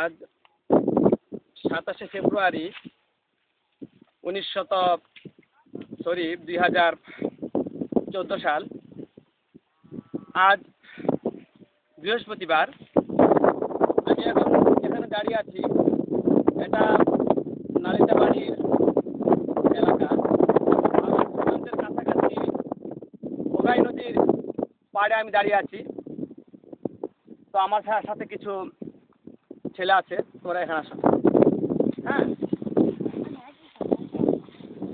আজ সাতাশে ফেব্রুয়ারি উনিশশত সরি দুই হাজার চোদ্দ সাল। আজ বৃহস্পতিবার। আমি এখন এখানে দাঁড়িয়ে আছি, এটা নালিতা বাড়ির এলাকা। আমাদের কাছাকাছি ওগাই নদীর পাড়ে আমি দাঁড়িয়ে আছি। তো আমার সাথে কিছু ছেলে আছে তোরা এখানে আসো। হ্যাঁ?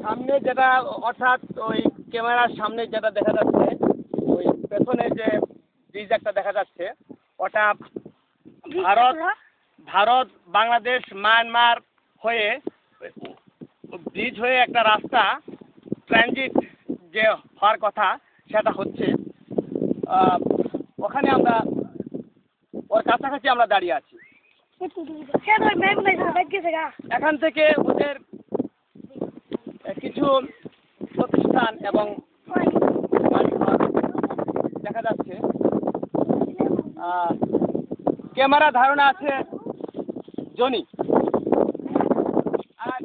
সামনে যেটা অর্থাৎ ওই ক্যামেরার সামনে যেটা দেখা যাচ্ছে ওই পেছনে যে ব্রিজ একটা দেখা যাচ্ছে ওটা ভারত ভারত বাংলাদেশ মায়ানমার হয়ে ব্রিজ হয়ে একটা রাস্তা ট্রানজিট যে হওয়ার কথা সেটা হচ্ছে ওখানে আমরা ওর কাছাকাছি আমরা দাঁড়িয়ে আছি। এখান থেকে ওদের কিছু প্রতিষ্ঠান এবং দেখা যাচ্ছে। ক্যামেরা ধারণা আছে জনি। আর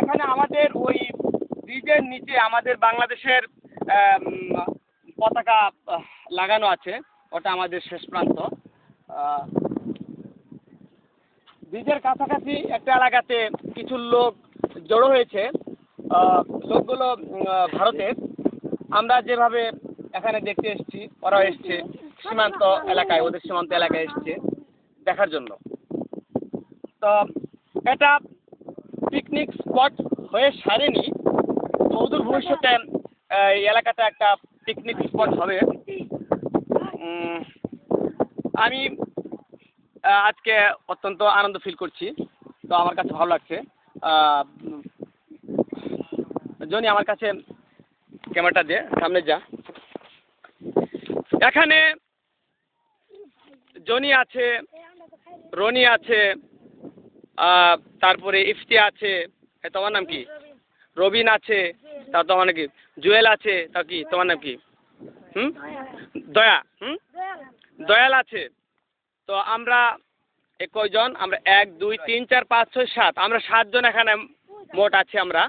এখানে আমাদের ওই ব্রিজের নিচে আমাদের বাংলাদেশের পতাকা লাগানো আছে। ওটা আমাদের শেষ প্রান্ত। ব্রিজের কাছাকাছি একটা এলাকাতে কিছু লোক জড়ো হয়েছে। লোকগুলো ভারতের আমরা যেভাবে এখানে দেখতে এসছি, ওরাও এসছে সীমান্ত এলাকায়, ওদের সীমান্ত এলাকায় এসছে দেখার জন্য। তো এটা পিকনিক স্পট হয়ে সারেনি। অদূর ভবিষ্যতে, এই এলাকাটা একটা পিকনিক স্পট হবে। আমি আজকে অত্যন্ত আনন্দ ফিল করছি। তো আমার কাছে ভালো লাগছে। জনি, আমার কাছে ক্যামেরাটা দে, সামনে যা। এখানে জনি আছে, রনি আছে তারপরে ইফতি আছে। তোমার নাম কি? রবিন আছে, তা তোমার নাম কি? জুয়েল আছে, তা কি? তোমার নাম কি? হুম? দয়া, হুম? দয়াল আছে। তো আমরা কয়জন? আমরা এক দুই তিন চার পাঁচ ছয় সাত। আমরা সাতজন এখানে মোট আছি আমরা।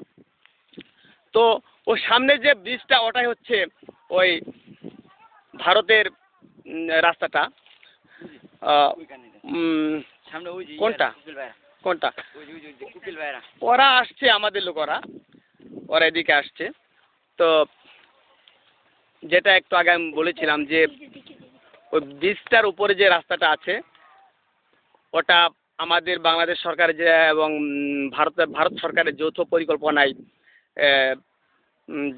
তো ও সামনে যে ব্রিজটা ওটাই হচ্ছে ওই ভারতের রাস্তাটা। আহ, উম, সামনে ওই যে কোনটা? কোনটা? ওরা আসছে আমাদের লোক ওরা। ওরা এদিকে আসছে। তো যেটা একটু আগে আমি বলেছিলাম যে ওই ব্রিজটার উপরে যে রাস্তাটা আছে, ওটা আমাদের বাংলাদেশ সরকারের যে এবং ভারত ভারত সরকারের যৌথ পরিকল্পনায়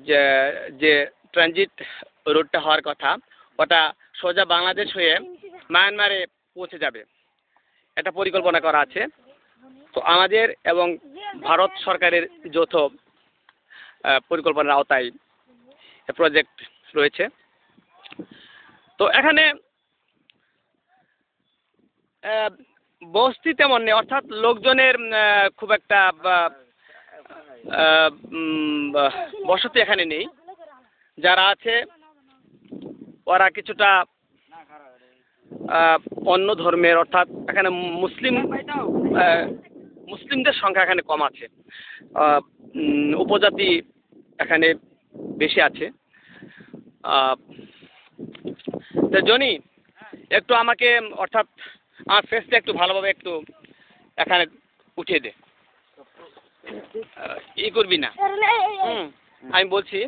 যে যে ট্রানজিট রোডটা হওয়ার কথা, ওটা সোজা বাংলাদেশ হয়ে মায়ানমারে পৌঁছে যাবে। এটা পরিকল্পনা করা আছে। তো আমাদের এবং ভারত সরকারের যৌথ পরিকল্পনার আওতায় প্রজেক্ট রয়েছে। তো এখানে বস্তি তেমন নেই, অর্থাৎ লোকজনের খুব একটা বসতি এখানে নেই। যারা আছে, ওরা কিছুটা অন্য ধর্মের, অর্থাৎ এখানে মুসলিম মুসলিমদের সংখ্যা এখানে কম আছে। উপজাতি এখানে বেশি আছে। জনি, একটু আমাকে, অর্থাৎ আমার ফেসটা একটু ভালোভাবে একটু এখানে উঠিয়ে দে। ই করবি না। হুম, আমি বলছি,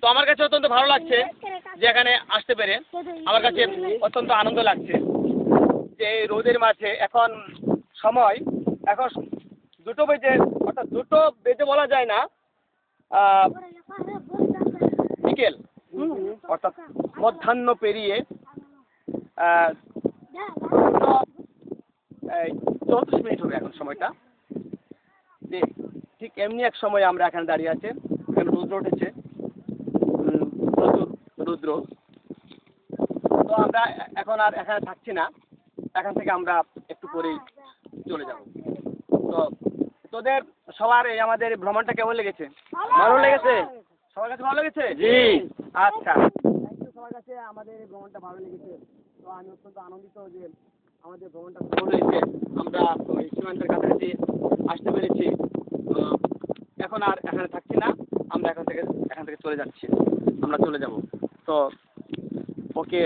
তো আমার কাছে অত্যন্ত ভালো লাগছে যে এখানে আসতে পেরে। আমার কাছে অত্যন্ত আনন্দ লাগছে যে এই রোদের মাঝে এখন সময়, এখন দুটো বেজে, অর্থাৎ দুটো বেজে বলা যায় না বিকেল, অর্থাৎ মধ্যাহ্ন পেরিয়ে এই চৌত্রিশ মিনিট হবে এখন সময়টা। ঠিক এমনি এক সময় আমরা এখানে দাঁড়িয়ে আছে। এখানে রৌদ্র উঠেছে। প্রচুর রুদ্র। তো আমরা এখন আর এখানে থাকছি না। এখান থেকে আমরা একটু পরেই চলে যাব। তো তোদের সবার এই আমাদের ভ্রমণটা কেমন লেগেছে? ভালো লেগেছে? সবার কাছে ভালো লেগেছে? জি। আচ্ছা। কাছে আমাদের এই ভ্রমণটা ভালো লেগেছে। তো আমি অত্যন্ত আনন্দিত যে আমাদের ভ্রমণটা সফল হয়েছে। আমরা ওই সীমান্তের কাছাকাছি আসতে পেরেছি। এখন আর এখানে থাকছি না। আমরা এখান থেকে এখান থেকে চলে যাচ্ছি। আমরা চলে যাব। তো, ওকে